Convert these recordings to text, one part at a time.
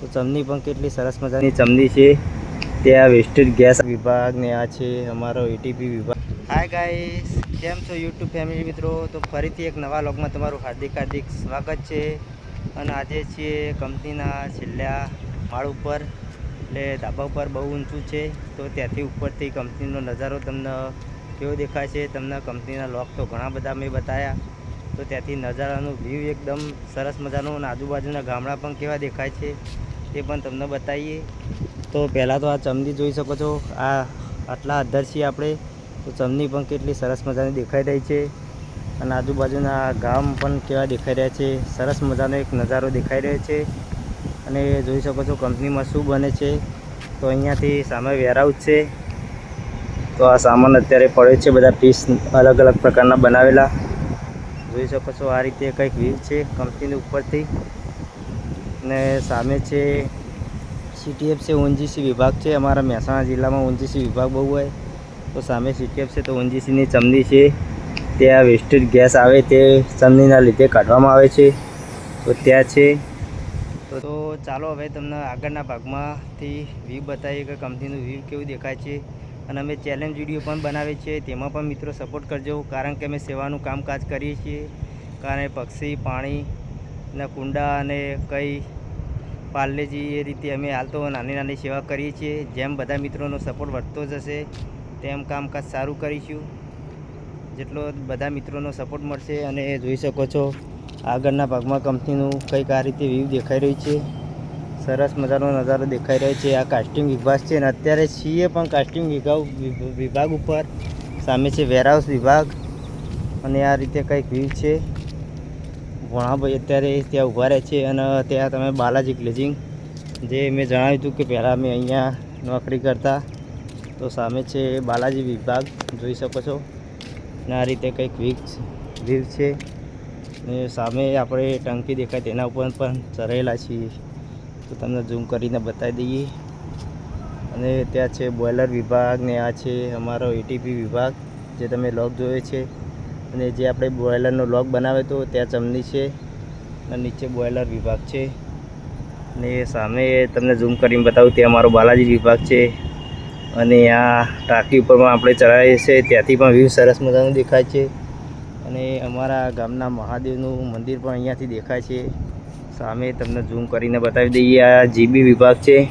તો ચમની પણ કેટલી સરસ મજાની ચમની છે. ત્યાં વેસ્ટેડ ગેસ વિભાગ ને આ છે અમારો એટીપી વિભાગ. હાય ગાઈસ કેમ છો યુટ્યુબ ફેમિલી મિત્રો? તો ફરીથી એક નવા લોગમાં તમારું હાર્દિક હાર્દિક સ્વાગત છે. અને આજે છીએ કંપનીના છેલ્લા માળ ઉપર, એટલે ધાબા ઉપર બહુ ઊંચું છે. તો ત્યાંથી ઉપરથી કંપનીનો નજારો તમને કેવો દેખાય છે? તમને કંપનીના લોક તો ઘણા બધા મેં બતાવ્યા તો ત્યાંથી નજારાનું વ્યૂ એકદમ સરસ મજાનું અને આજુબાજુના ગામડા પણ કેવા દેખાય છે? તે પણ તમને બતાવીએ. તો પહેલાં તો આ ચમની જોઈ શકો છો, આ આટલા અધર છીએ આપણે. તો ચમની પણ કેટલી સરસ મજાની દેખાઈ રહી છે. અને આજુબાજુના ગામ પણ કેવા દેખાઈ રહ્યા છે. સરસ મજાનો એક નજારો દેખાઈ રહ્યો છે. અને જોઈ શકો છો કંપનીમાં શું બને છે. તો અહીંયાથી સામે વેરહાઉસ છે. તો આ સામાન અત્યારે પડ્યો છે, બધા પીસ અલગ અલગ પ્રકારના બનાવેલા. જોઈ શકો છો આ રીતે કંઈક વ્યૂ છે કંપનીની ઉપરથી. ને સામે છે સીટીએફ છે ઓનજીસી વિભાગ છે. અમારા મહેસાણા જિલ્લામાં ઓનજીસી વિભાગ બહુ હોય. તો સામે સીટીએફ છે તો ઊંજીસીની ચમની છે. ત્યાં વેસ્ટેડ ગેસ આવે તે ચમનીના લીધે કાઢવામાં આવે છે. તો ત્યાં છે. તો ચાલો હવે તમને આગળના ભાગમાંથી વ્યૂ બતાવીએ કે કંપનીનું વ્યૂ કેવું દેખાય છે. અને અમે ચેલેન્જ વીડિયો પણ બનાવીએ છીએ તેમાં પણ મિત્રો સપોર્ટ કરજો. કારણ કે અમે સેવાનું કામકાજ કરીએ છીએ. કારણ પક્ષી પાણીના કુંડા અને કઈ પાર્લેજી એ રીતે અમે હાલ તો નાની નાની સેવા કરીએ છીએ. જેમ બધા મિત્રોનો સપોર્ટ વધતો જશે, તેમ કામકાજ સારું કરીશું. જેટલો બધા મિત્રોનો સપોર્ટ મળશે અને જોઈ શકો છો, આગળના ભાગમાં કંપનીનું કંઈક આ રીતે વ્યૂ દેખાઈ રહ્યું છે. સરસ મજાનો નજારો દેખાઈ રહ્યો છે. આ કાસ્ટિંગ વિભાગ છે અને અત્યારે છીએ પણ કાસ્ટિંગ વિભાગ વિભાગ ઉપર. સામે છે વેરહાઉસ વિભાગ અને આ રીતે કંઈક વ્યૂ છે. ભોણાભાઈ અત્યારે ત્યાં ઊભા રહે છે અને ત્યાં તમે બાલાજી ગ્લેઝિંગ જે મેં જણાવ્યું હતું કે પહેલાં અમે અહીંયા નોકરી કરતા, તો સામે છે બાલાજી વિભાગ, જોઈ શકો છો. અને આ રીતે કંઈક વીક વ્યૂ છે. ને સામે આપણે ટંકી દેખાય, તેના ઉપર પણ ચરેલા છીએ. તો તમને ઝૂમ કરીને બતાવી દઈએ. અને ત્યાં છે બોઇલર વિભાગ ને આ છે અમારો એટીપી વિભાગ, જે તમે લોક જોયો છે. અને જે આપણે બોઇલરનો લોક બનાવ્યો હતો ત્યાં ચમની છે અને નીચે બોઇલર વિભાગ છે. અને સામે તમને ઝૂમ કરીને બતાવું, ત્યાં અમારો બાલાજી વિભાગ છે. અને આ ટાંકી ઉપર પણ આપણે ચડાવીએ છીએ, ત્યાંથી પણ વ્યૂ સરસ મજાનું દેખાય છે. અને અમારા ગામના મહાદેવનું મંદિર પણ અહીંયાથી દેખાય છે. સામે તમને ઝૂમ કરીને બતાવી દઈએ, આ જીબી વિભાગ છે.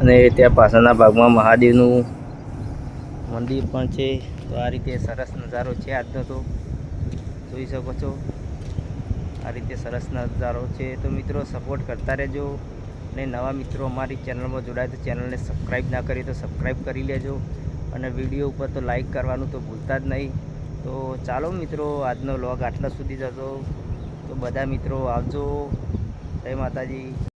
અને ત્યાં પાછળના ભાગમાં મહાદેવનું મંદિર પણ છે. તો આ રીતે સરસ નજારો છે આજનો તો. જોઈ શકો છો. આ રીતે સરસ નજારો છે. તો મિત્રો સપોર્ટ કરતા રહેજો અને નવા મિત્રો અમારી ચેનલમાં જોડાય તો ચેનલને સબસ્ક્રાઈબ ના કરી તો સબસ્ક્રાઈબ કરી લેજો અને વીડિયો ઉપર તો લાઈક કરવાનું તો ભૂલતા જ નહીં. તો ચાલો મિત્રો, આજનો લોગ આટલા સુધી જતો તો બધા મિત્રો આવજો. જય માતાજી.